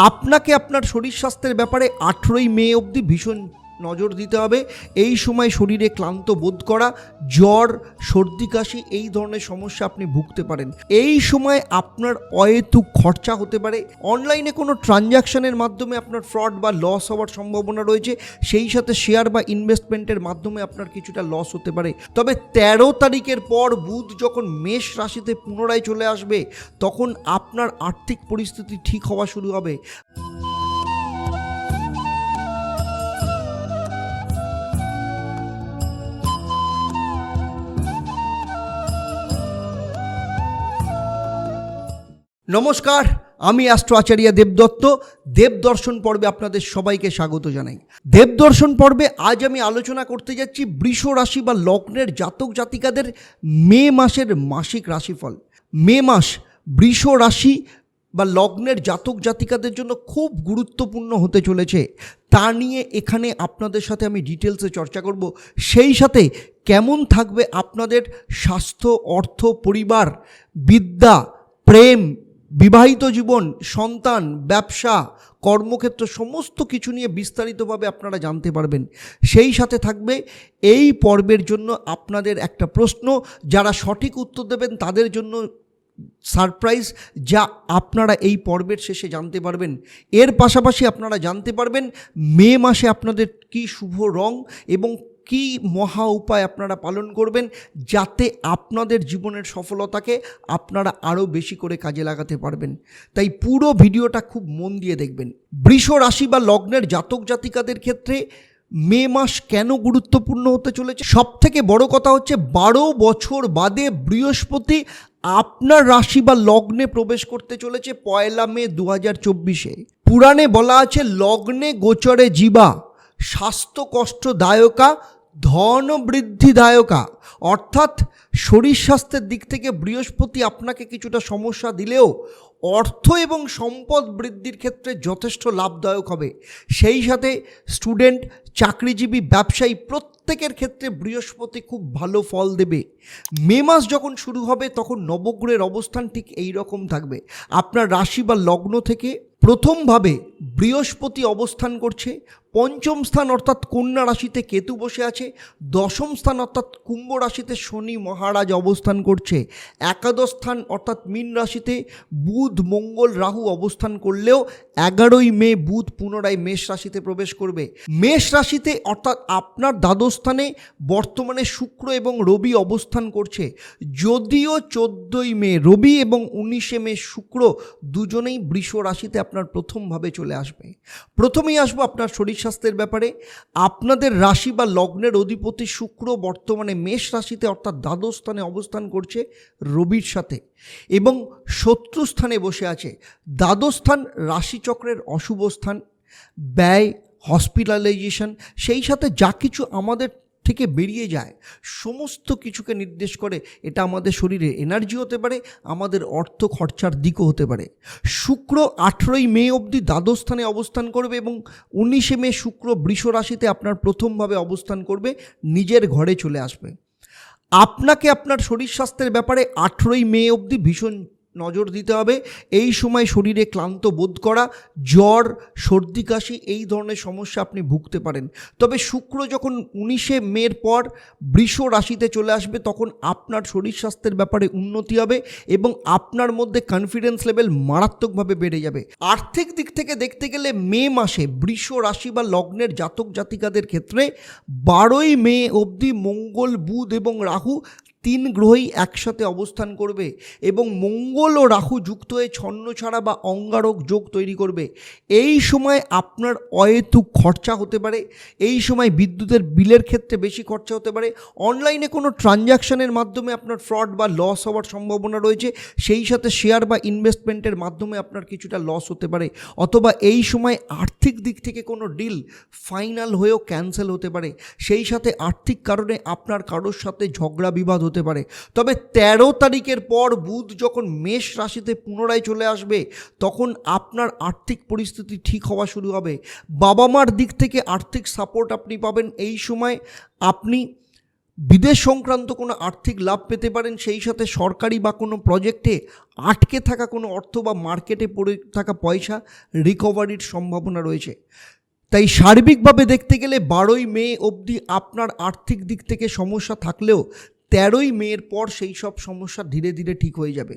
আপনাকে আপনার শরীর স্বাস্থ্যের ব্যাপারে আঠেরোই মে অবধি ভীষণ নজর দিতে হবে। এই সময় শরীরে ক্লান্ত বোধ করা, জ্বর, সর্দি, কাশি এই ধরনের সমস্যা আপনি ভুগতে পারেন। এই সময় আপনার অহেতুক খরচা হতে পারে। অনলাইনে কোনো ট্রানজ্যাকশনের মাধ্যমে আপনার ফ্রড বা লস হওয়ার সম্ভাবনা রয়েছে। সেই সাথে শেয়ার বা ইনভেস্টমেন্টের মাধ্যমে আপনার কিছুটা লস হতে পারে। তবে তেরো তারিখের পর বুধ যখন মেষ রাশিতে পুনরায় চলে আসবে, তখন আপনার আর্থিক পরিস্থিতি ঠিক হওয়া শুরু হবে। নমস্কার, আমি অ্যাস্ট্রো আচার্য দেবদত্ত দেবদর্শন পর্বে আপনাদের সবাইকে স্বাগত জানাই। দেবদর্শন পর্বে আজ আমি আলোচনা করতে যাচ্ছি বৃষ রাশি বা লগ্নের জাতক জাতিকাদের মে মাসের মাসিক রাশিফল। মে মাস বৃষ রাশি বা লগ্নের জাতক জাতিকাদের জন্য খুব গুরুত্বপূর্ণ হতে চলেছে। তা নিয়ে এখানে আপনাদের সাথে আমি ডিটেলসে চর্চা করব। সেই সাথে কেমন থাকবে আপনাদের স্বাস্থ্য, অর্থ, পরিবার, বিদ্যা, প্রেম বিবাহিত জীবন, সন্তান, ব্যবসা, কর্মক্ষেত্র সমস্ত কিছু নিয়ে বিস্তারিতভাবে আপনারা জানতে পারবেন। সেই সাথে থাকবে এই পর্বের জন্য আপনাদের একটা প্রশ্ন। যারা সঠিক উত্তর দেবেন, তাদের জন্য সারপ্রাইজ। যা আপনারা এই পর্বের শেষে জানতে পারবেন। এর পাশাপাশি আপনারা জানতে পারবেন, মে মাসে আপনাদের কি শুভ রং এবং কি মহা উপায় আপনারা পালন করবেন যাতে আপনাদের জীবনের সফলতাকে আপনারা আরও বেশি করে কাজে লাগাতে পারবেন? তাই পুরো ভিডিওটা খুব মন দিয়ে দেখবেন। বৃষ রাশি বা লগ্নের জাতক জাতিকাদের ক্ষেত্রে মে মাস কেন গুরুত্বপূর্ণ হতে চলেছে? সব থেকে বড় কথা হচ্ছে বারো বছর বাদে বৃহস্পতি আপনার রাশি বা লগ্নে প্রবেশ করতে চলেছে পয়লা মে দু হাজার চব্বিশে। পুরাণে বলা আছে লগ্নে গোচরে জীবা, স্বাস্থ্য কষ্টদায়কা ধন বৃদ্ধিদায়কা অর্থাৎ শরীর স্বাস্থ্যের দিক থেকে বৃহস্পতি আপনাকে কিছুটা সমস্যা দিলেও অর্থ এবং সম্পদ বৃদ্ধির ক্ষেত্রে যথেষ্ট লাভদায়ক হবে। সেই সাথে স্টুডেন্ট, চাকরিজীবী, ব্যবসায়ী প্রত্যেকের ক্ষেত্রে বৃহস্পতি খুব ভালো ফল দেবে। মে মাস যখন শুরু হবে তখন নবগ্রহের অবস্থান ঠিক এই রকম থাকবে। আপনার রাশি বা লগ্ন থেকে প্রথমভাবে বৃহস্পতি অবস্থান করছে পঞ্চম স্থান অর্থাৎ কন্যা রাশিতে কেতু বসে আছে। দশম স্থান অর্থাৎ কুম্ভ রাশিতে শনি মহারাজ অবস্থান করছে। একাদশ স্থান অর্থাৎ মীন রাশিতে বুধ, মঙ্গল, রাহু অবস্থান করলেও এগারোই মে বুধ পুনরায় মেষ রাশিতে প্রবেশ করবে। মেষ রাশিতে অর্থাৎ আপনার দ্বাদশ স্থানে বর্তমানে শুক্র এবং রবি অবস্থান করছে। যদিও চোদ্দই মে রবি এবং উনিশে মে শুক্র দুজনেই বৃষ রাশিতে আপনার প্রথমভাবে চলে আসবে। প্রথমেই আসব আপনার শরীর স্বাস্থ্যের ব্যাপারে, আপনাদের রাশি বা লগ্নের অধিপতি শুক্র বর্তমানে মেষ রাশিতে অর্থাৎ দ্বাদশ স্থানে অবস্থান করছে রবির সাথে এবং শত্রু স্থানে বসে আছে। দ্বাদশ স্থান রাশিচক্রের অশুভ স্থান, ব্যয় হসপিটালাইজেশন সেই সাথে যা কিছু আমাদের থেকে বেরিয়ে যায়। সমস্ত কিছুকে নির্দেশ করে, এটা আমাদের শরীরে এনার্জি হতে পারে, আমাদের অর্থ খরচার দিকও হতে পারে। শুক্র আঠেরোই মে অবধি দ্বাদশ স্থানে অবস্থান করবে এবং উনিশে মে শুক্র বৃষ রাশিতে আপনার প্রথমভাবে অবস্থান করবে, নিজের ঘরে চলে আসবে। আপনাকে আপনার শরীর স্বাস্থ্যের ব্যাপারে আঠেরোই মে অবধি ভীষণ নজর দিতে হবে। এই সময় শরীরে ক্লান্ত বোধ করা, জ্বর, সর্দি, কাশি এই ধরনের সমস্যা আপনি ভুগতে পারেন। তবে শুক্র যখন উনিশে মের পর বৃষ রাশিতে চলে আসবে, তখন আপনার শরীর স্বাস্থ্যের ব্যাপারে উন্নতি হবে এবং আপনার মধ্যে কনফিডেন্স লেভেল মারাত্মকভাবে বেড়ে যাবে। আর্থিক দিক থেকে দেখতে গেলে মে মাসে বৃষ রাশি বা লগ্নের জাতক জাতিকাদের ক্ষেত্রে বারোই মে অবধি মঙ্গল, বুধ এবং রাহু তিন গ্রহই একসাথে অবস্থান করবে এবং মঙ্গল ও রাহু যুক্ত হয়ে ছন্ন ছাড়া বা অঙ্গারক যোগ তৈরি করবে। এই সময় আপনার অহেতুক খরচা হতে পারে, এই সময় বিদ্যুতের বিলের ক্ষেত্রে বেশি খরচা হতে পারে। অনলাইনে কোনো ট্রানজ্যাকশনের মাধ্যমে আপনার ফ্রড বা লস হওয়ার সম্ভাবনা রয়েছে, সেই সাথে শেয়ার বা ইনভেস্টমেন্টের মাধ্যমে আপনার কিছুটা লস হতে পারে। অথবা এই সময় আর্থিক দিক থেকে কোনো ডিল ফাইনাল হয়েও ক্যান্সেল হতে পারে, সেই সাথে আর্থিক কারণে আপনার কারোর সাথে ঝগড়া বিবাদ হতে পারে। তবে তেরো তারিখের পর বুধ যখন মেষ রাশিতে পুনরায় চলে আসবে, তখন আপনার আর্থিক পরিস্থিতি ঠিক হওয়া শুরু হবে। বাবা মার দিক থেকে আর্থিক সাপোর্ট আপনি পাবেন এই সময়। আপনি বিদেশ সংক্রান্ত কোনো আর্থিক লাভ পেতে পারেন, সেই সাথে সরকারি বা কোনো প্রজেক্টে আটকে থাকা কোনো অর্থ বা মার্কেটে পড়ে থাকা পয়সা রিকভারির সম্ভাবনা রয়েছে। তাই সার্বিকভাবে দেখতে গেলে বারোই মে অবধি আপনার আর্থিক দিক থেকে সমস্যা থাকলেও তেরোই মেয়ের পর সেই সব সমস্যা ধীরে ধীরে ঠিক হয়ে যাবে।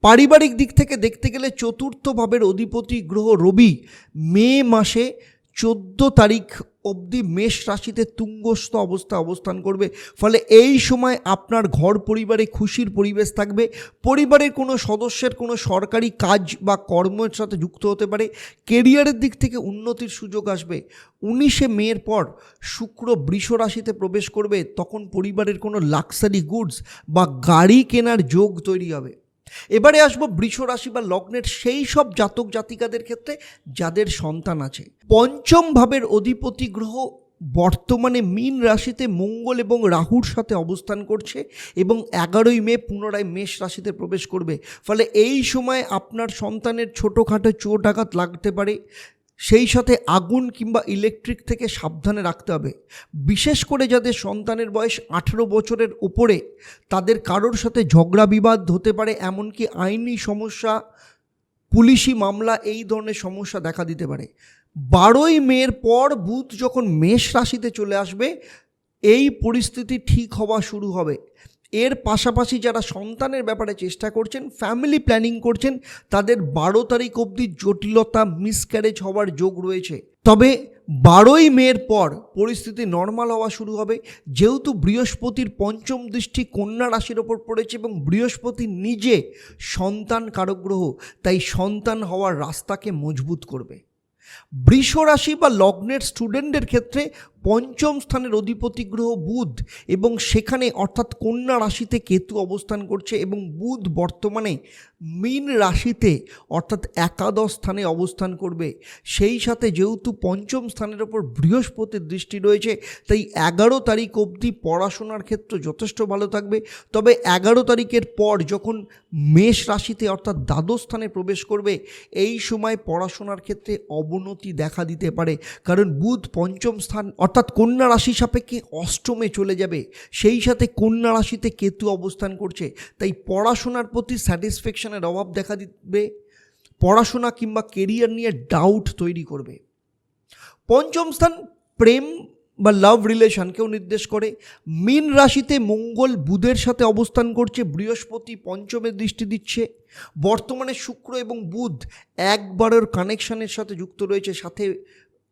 পারিবারিক দিক থেকে দেখতে গেলে চতুর্থ ভাবের অধিপতি গ্রহ রবি মে মাসে চোদ্দ তারিখ অবধি মেষ রাশিতে তুঙ্গস্থ অবস্থা অবস্থান করবে। ফলে এই সময় আপনার ঘর পরিবারে খুশির পরিবেশ থাকবে। পরিবারের কোনো সদস্যের কোনো সরকারি কাজ বা কর্মের সাথে যুক্ত হতে পারে। কেরিয়ারের দিক থেকে উন্নতির সুযোগ আসবে। উনিশে মের পর শুক্র বৃষ রাশিতে প্রবেশ করবে। তখন পরিবারের কোনো লাক্সারি গুডস বা গাড়ি কেনার যোগ তৈরি হবে। এবারে আসব বৃষ রাশি বা লগ্নের সেই সব জাতক জাতিকাদের ক্ষেত্রে যাদের সন্তান আছে। পঞ্চম ভাবের অধিপতি গ্রহ বর্তমানে মীন রাশিতে মঙ্গল এবং রাহুর সাথে অবস্থান করছে এবং এগারোই মে পুনরায় মেষ রাশিতে প্রবেশ করবে। ফলে এই সময় আপনার সন্তানের ছোটোখাটো চোট আঘাত লাগতে পারে। সেই সাথে আগুন কিংবা ইলেকট্রিক থেকে সাবধানে রাখতে হবে। বিশেষ করে যাদের সন্তানের বয়স আঠেরো বছরের উপরে, তাদের কারোর সাথে ঝগড়া বিবাদ হতে পারে, এমনকি আইনি সমস্যা, পুলিশি মামলা এই ধরনের সমস্যা দেখা দিতে পারে। বারোই মের পর বুধ যখন মেষ রাশিতে চলে আসবে, এই পরিস্থিতি ঠিক হওয়া শুরু হবে। এর পাশাপাশি যারা সন্তানের ব্যাপারে চেষ্টা করছেন ফ্যামিলি প্ল্যানিং করছেন, তাদের বারো তারিখ অবধি জটিলতা মিসক্যারেজ হওয়ার যোগ রয়েছে। তবে বারোই মের পর পরিস্থিতি নর্মাল হওয়া শুরু হবে। যেহেতু বৃহস্পতির পঞ্চম দৃষ্টি কন্যা রাশির ওপর পড়েছে এবং বৃহস্পতি নিজে সন্তান কারগ্রহ, তাই সন্তান হওয়ার রাস্তাকে মজবুত করবে। বৃষ রাশি বা লগ্নের স্টুডেন্টদের ক্ষেত্রে পঞ্চম স্থানের অধিপতি গ্রহ বুধ এবং সেখানে অর্থাৎ কন্যা রাশিতে কেতু অবস্থান করছে এবং বুধ বর্তমানে মীন রাশিতে অর্থাৎ একাদশ স্থানে অবস্থান করবে। সেই সাথে যেহেতু পঞ্চম স্থানের ওপর বৃহস্পতির দৃষ্টি রয়েছে, তাই এগারো তারিখ অবধি পড়াশোনার ক্ষেত্র যথেষ্ট ভালো থাকবে। তবে এগারো তারিখের পর যখন মেষ রাশিতে অর্থাৎ দ্বাদশ স্থানে প্রবেশ করবে, এই সময় পড়াশোনার ক্ষেত্রে অবনতি দেখা দিতে পারে। কারণ বুধ পঞ্চম স্থান অর্থাৎ কন্যা রাশি সাপেক্ষে অষ্টমে চলে যাবে। সেই সাথে কন্যা রাশিতে কেতু অবস্থান করছে। তাই পড়াশোনার প্রতি স্যাটিসফ্যাকশনের অভাব দেখা দিবে। পড়াশোনা কিংবা কেরিয়ার নিয়ে ডাউট তৈরি করবে। পঞ্চম স্থান প্রেম বা লাভ রিলেশনকেও নির্দেশ করে। মীন রাশিতে মঙ্গল বুধের সাথে অবস্থান করছে। বৃহস্পতি পঞ্চমের দৃষ্টি দিচ্ছে। বর্তমানে শুক্র এবং বুধ একবারের কানেকশনের সাথে যুক্ত রয়েছে। সাথে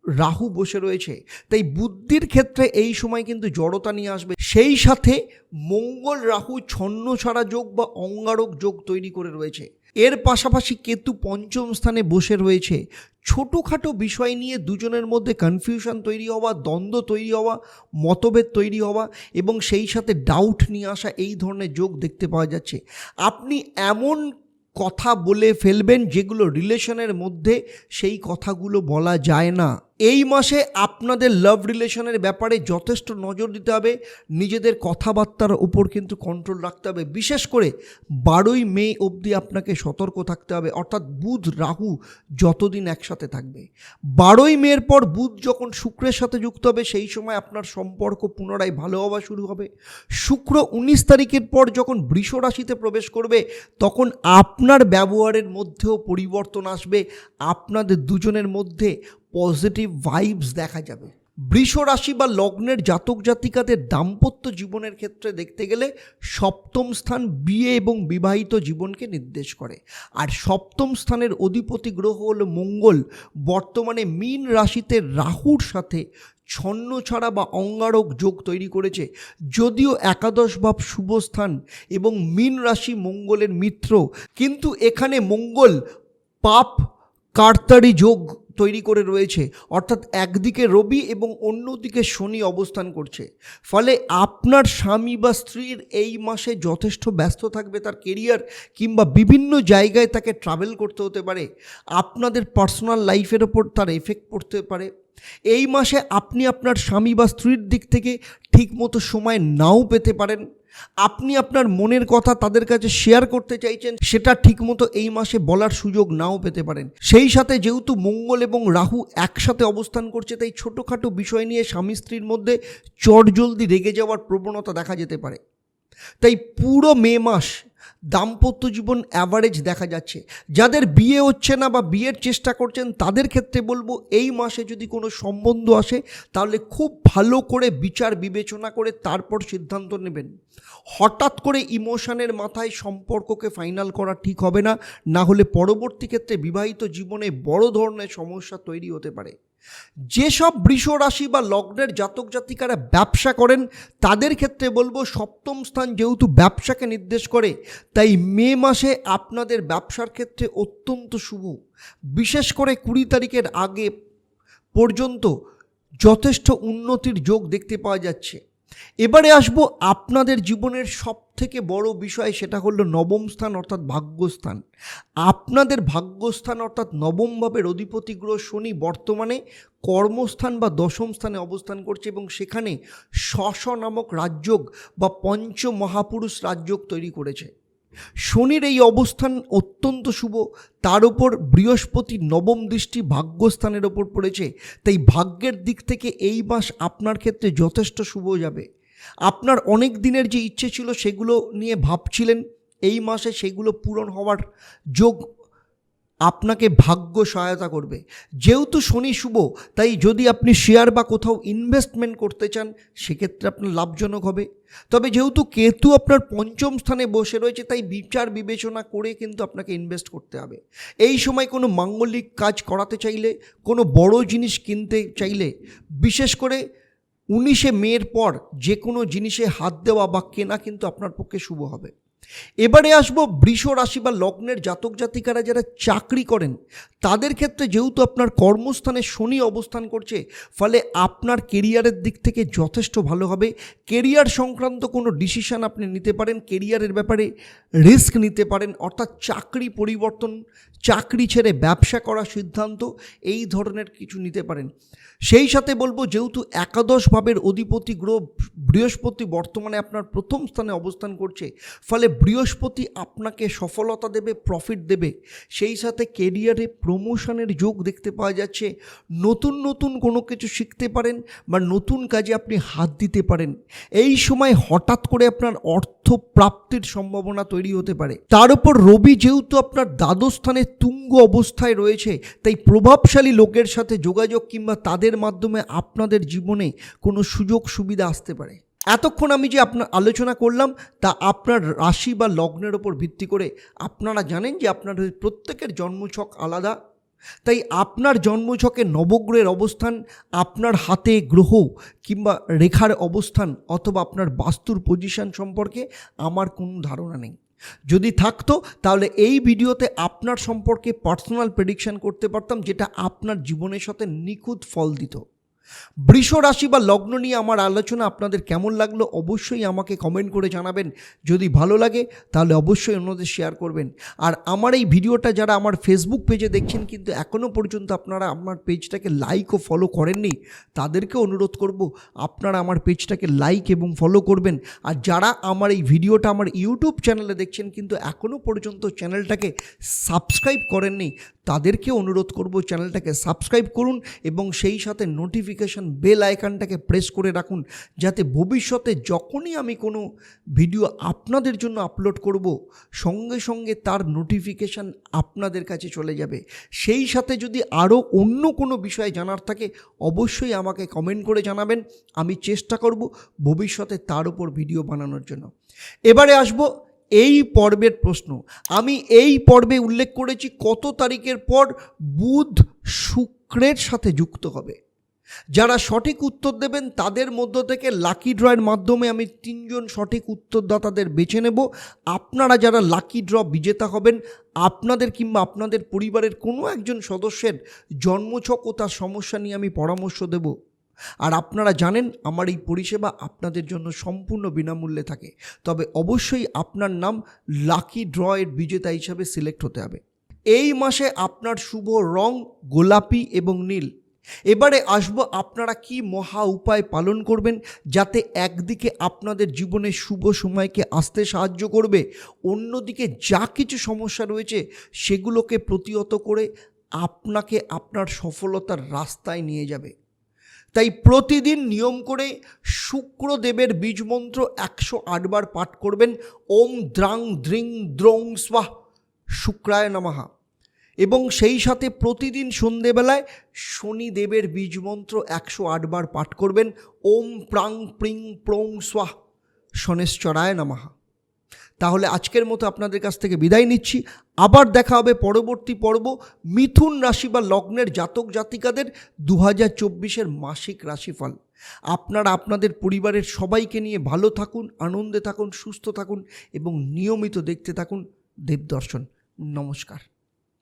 রাহু বসে রয়েছে। তাই বুদ্ধির ক্ষেত্রে এই সময় কিন্তু জড়তা নিয়ে আসবে। সেই সাথে মঙ্গল রাহু ছন্ন ছাড়া যোগ বা অঙ্গারক যোগ তৈরি করে রয়েছে। এর পাশাপাশি কেতু পঞ্চম স্থানে বসে রয়েছে। ছোটোখাটো বিষয় নিয়ে দুজনের মধ্যে কনফিউশন তৈরি হওয়া, দ্বন্দ্ব তৈরি হওয়া, মতভেদ তৈরি হওয়া এবং সেই সাথে ডাউট নিয়ে আসা এই ধরনের যোগ দেখতে পাওয়া যাচ্ছে। আপনি এমন কথা বলে ফেলবেন যেগুলো রিলেশনের মধ্যে সেই কথাগুলো বলা যায় না। এই মাসে আপনাদের লাভ রিলেশনের ব্যাপারে যথেষ্ট নজর দিতে হবে। নিজেদের কথাবার্তার উপর কিন্তু কন্ট্রোল রাখতে হবে। বিশেষ করে বারোই মে অবধি আপনাকে সতর্ক থাকতে হবে। অর্থাৎ বুধ, রাহু যতদিন একসাথে থাকবে। বারোই মের পর বুধ যখন শুক্রের সাথে যুক্ত হবে, সেই সময় আপনার সম্পর্ক পুনরায় ভালো হওয়া শুরু হবে। শুক্র উনিশ তারিখের পর যখন বৃষ রাশিতে প্রবেশ করবে, তখন আপনার ব্যবহারের মধ্যেও পরিবর্তন আসবে। আপনাদের দুজনের মধ্যে পজিটিভ ভাইবস দেখা যাবে। বৃষ রাশি বা লগ্নের জাতক জাতিকাদের দাম্পত্য জীবনের ক্ষেত্রে দেখতে গেলে সপ্তম স্থান বিয়ে এবং বিবাহিত জীবনকে নির্দেশ করে। আর সপ্তম স্থানের অধিপতি গ্রহ হল মঙ্গল। বর্তমানে মীন রাশিতে রাহুর সাথে ছন্ন ছাড়া বা অঙ্গারক যোগ তৈরি করেছে। যদিও একাদশ ভাব শুভ স্থান এবং মীন রাশি মঙ্গলের মিত্র। কিন্তু এখানে মঙ্গল, পাপ কার্তারি যোগ তৈরি করে রয়েছে। অর্থাৎ একদিকে রবি এবং অন্যদিকে শনি অবস্থান করছে। ফলে আপনার স্বামী বা স্ত্রীর এই মাসে যথেষ্ট ব্যস্ত থাকবে তার কেরিয়ার কিংবা বিভিন্ন জায়গায় তাকে ট্রাভেল করতে হতে পারে। আপনাদের পার্সোনাল লাইফের ওপর তার এফেক্ট পড়তে পারে। এই মাসে আপনি আপনার স্বামী বা স্ত্রীর দিক থেকে ঠিকমতো সময় নাও পেতে পারেন। আপনি আপনার মনের কথা তাদের কাছে শেয়ার করতে চাইছেন, সেটা ঠিকমতো এই মাসে বলার সুযোগ নাও পেতে পারেন। সেই সাথে যেহেতু মঙ্গল এবং রাহু একসাথে অবস্থান করছে, তাই ছোটোখাটো বিষয় নিয়ে স্বামী স্ত্রীর মধ্যে চটজলদি রেগে যাওয়ার প্রবণতা দেখা যেতে পারে। তাই পুরো মে মাস দাম্পত্য জীবন অ্যাভারেজ দেখা যাচ্ছে। যাদের বিয়ে হচ্ছে না বা বিয়ের চেষ্টা করছেন, তাদের ক্ষেত্রে বলব এই মাসে যদি কোনো সম্বন্ধ আসে, তাহলে খুব ভালো করে বিচার বিবেচনা করে তারপর সিদ্ধান্ত নেবেন। হঠাৎ করে ইমোশনের মাথায় সম্পর্ককে ফাইনাল করা ঠিক হবে না না হলে পরবর্তী ক্ষেত্রে বিবাহিত জীবনে বড় ধরনের সমস্যা তৈরি হতে পারে। যেসব বৃষ রাশি বা লগ্নের জাতক জাতিকারা ব্যবসা করেন, তাদের ক্ষেত্রে বলব সপ্তম স্থান যেহেতু ব্যবসাকে নির্দেশ করে, তাই মে মাসে আপনাদের ব্যবসার ক্ষেত্রে অত্যন্ত শুভ। বিশেষ করে কুড়ি তারিখের আগে পর্যন্ত যথেষ্ট উন্নতির যোগ দেখতে পাওয়া যাচ্ছে। এবারে আসব আপনাদের জীবনের সব থেকে বড় বিষয়, সেটা হলো নবম স্থান অর্থাৎ ভাগ্যস্থান। আপনাদের ভাগ্যস্থান অর্থাৎ নবম ভাবের অধিপতি গ্রহ শনি বর্তমানে কর্মস্থান বা দশম স্থানে অবস্থান করছে এবং সেখানে শশ নামক রাজযোগ বা পঞ্চ মহাপুরুষ রাজযোগ তৈরি করেছে। শনির এই অবস্থান অত্যন্ত শুভ। তার ওপর বৃহস্পতি নবম দৃষ্টি ভাগ্যস্থানের ওপর পড়েছে। তাই ভাগ্যের দিক থেকে এই মাস আপনার ক্ষেত্রে যথেষ্ট শুভ যাবে। আপনার অনেক দিনের যে ইচ্ছে ছিল সেগুলো নিয়ে ভাবছিলেন। এই মাসে সেগুলো পূরণ হওয়ার যোগ আপনাকে ভাগ্য সহায়তা করবে। যেহেতু শনি শুভ, তাই যদি আপনি শেয়ার বা কোথাও ইনভেস্টমেন্ট করতে চান, সেক্ষেত্রে আপনার লাভজনক হবে। তবে যেহেতু কেতু আপনার পঞ্চম স্থানে বসে রয়েছে, তাই বিচার বিবেচনা করে কিন্তু আপনাকে ইনভেস্ট করতে হবে। এই সময় কোনো মাঙ্গলিক কাজ করাতে চাইলে, কোনো বড় জিনিস কিনতে চাইলে, বিশেষ করে উনিশে মের পর যে কোনো জিনিসে হাত দেওয়া বা কেনা কিন্তু আপনার পক্ষে শুভ হবে। এবারে আসব বৃষ রাশি বা লগ্নের জাতক জাতিকারা যারা চাকরি করেন, তাদের ক্ষেত্রে যেহেতু আপনার কর্মস্থানে শনি অবস্থান করছে, ফলে আপনার কেরিয়ারের দিক থেকে যথেষ্ট ভালো হবে। কেরিয়ার সংক্রান্ত কোনো ডিসিশন আপনি নিতে পারেন কেরিয়ারের ব্যাপারে রিস্ক নিতে পারেন, অর্থাৎ চাকরি পরিবর্তন, চাকরি ছেড়ে ব্যবসা করার সিদ্ধান্ত, এই ধরনের কিছু নিতে পারেন। সেই সাথে বলব যেহেতু একাদশ ভাবের অধিপতি গ্রহ বৃহস্পতি বর্তমানে আপনার প্রথম স্থানে অবস্থান করছে, ফলে বৃহস্পতি আপনাকে সফলতা দেবে প্রফিট দেবে। সেই সাথে কেরিয়ারে প্রমোশনের যোগ দেখতে পাওয়া যাচ্ছে। নতুন নতুন কোনো কিছু শিখতে পারেন বা নতুন কাজে আপনি হাত দিতে পারেন। এই সময় হঠাৎ করে আপনার অর্থ প্রাপ্তির সম্ভাবনা তৈরি হতে পারে। তার উপর রবি যেহেতু আপনার দ্বাদশ স্থানে তুঙ্গ অবস্থায় রয়েছে, তাই প্রভাবশালী লোকের সাথে যোগাযোগ কিংবা তাদের মাধ্যমে আপনাদের জীবনে কোনো সুযোগ সুবিধা আসতে পারে। এতক্ষণ আমি যে আপনার আলোচনা করলাম, তা আপনার রাশি বা লগ্নের ওপর ভিত্তি করে আপনারা জানেন যে আপনাদের প্রত্যেকের জন্মছক আলাদা। তাই আপনার জন্মছকে নবগ্রহের অবস্থান, আপনার হাতে গ্রহ কিংবা রেখার অবস্থান অথবা আপনার বাস্তুর পজিশন সম্পর্কে আমার কোনো ধারণা নেই। যদি থাকতো, তাহলে এই ভিডিওতে আপনার সম্পর্কে পার্সোনাল প্রেডিকশন করতে পারতাম, যেটা আপনার জীবনের সাথে নিখুঁত ফল দিত। বৃষ রাশি বা লগ্ন নিয়ে আমার আলোচনা আপনাদের কেমন লাগল অবশ্যই আমাকে কমেন্ট করে জানাবেন। যদি ভালো লাগে, তাহলে অবশ্যই অন্যদের শেয়ার করবেন। আর আমার এই ভিডিওটা যারা আমার ফেসবুক পেজে দেখছেন, কিন্তু এখনও পর্যন্ত আপনারা আমার পেজটাকে লাইক ও ফলো করেননি, তাদেরকে অনুরোধ করব আপনারা আমার পেজটাকে লাইক এবং ফলো করবেন। আর যারা আমার এই ভিডিওটা আমার ইউটিউব চ্যানেলে দেখছেন, কিন্তু এখনও পর্যন্ত চ্যানেলটাকে সাবস্ক্রাইব করেননি, তাদেরকে অনুরোধ করব চ্যানেলটাকে সাবস্ক্রাইব করুন এবং সেই সাথে নোটিফিকেশান বেল আইকনটাকে প্রেস করে রাখুন, যাতে ভবিষ্যতে যখনই আমি কোনো ভিডিও আপনাদের জন্য আপলোড করব, সঙ্গে সঙ্গে তার নোটিফিকেশান আপনাদের কাছে চলে যাবে। সেই সাথে যদি আরও অন্য কোনো বিষয়ে জানার থাকে, অবশ্যই আমাকে কমেন্ট করে জানাবেন। আমি চেষ্টা করব ভবিষ্যতে তার উপর ভিডিও বানানোর জন্য। এবারে আসব এই পর্বের প্রশ্ন। আমি এই পর্বে উল্লেখ করেছি কত তারিখের পর বুধ শুক্রের সাথে যুক্ত হবে। যারা সঠিক উত্তর দেবেন, তাদের মধ্য থেকে লাকি ড্রয়ের মাধ্যমে আমি তিনজন সঠিক উত্তরদাতাদের বেছে নেব। আপনারা যারা লাকি ড্র বিজেতা হবেন, আপনাদের কিংবা আপনাদের পরিবারের কোনো একজন সদস্যের জন্মছক ও তার সমস্যা নিয়ে আমি পরামর্শ দেব। আর আপনারা জানেন, আমার এই পরিষেবা আপনাদের জন্য সম্পূর্ণ বিনামূল্যে থাকে। তবে অবশ্যই আপনার নাম লাকি ড্রয়ের বিজেতা হিসাবে সিলেক্ট হতে হবে। এই মাসে আপনার শুভ রং গোলাপি এবং নীল। এবারে আসব আপনারা কি মহা উপায় পালন করবেন যাতে একদিকে আপনাদের জীবনে শুভ সময়কে আসতে সাহায্য করবে, অন্যদিকে যা কিছু সমস্যা রয়েছে সেগুলোকে প্রতিহত করে আপনাকে আপনার সফলতার রাস্তায় নিয়ে যাবে। তাই প্রতিদিন নিয়ম করে শুক্রদেবের বীজমন্ত্র একশো আটবার পাঠ করবেন। ওম দ্রাং দ্রিং দ্রং স্বাহ। শুক্রায় নমহা এবং সেই সাথে প্রতিদিন সন্ধেবেলায় শনিদেবের বীজমন্ত্র একশো আটবার পাঠ করবেন। ওম প্রাং প্রিং প্রং স্বাহ শনেশ্বরায় নমহা তাহলে আজকের মতো আপনাদের কাছ থেকে বিদায় নিচ্ছি। আবার দেখা হবে পরবর্তী পর্ব মিথুন রাশি বা লগ্নের জাতক জাতিকাদের দু হাজার চব্বিশের মাসিক রাশিফল। আপনারা আপনাদের পরিবারের সবাইকে নিয়ে ভালো থাকুন, আনন্দে থাকুন, সুস্থ থাকুন এবং নিয়মিত দেখতে থাকুন দেবদর্শন। নমস্কার।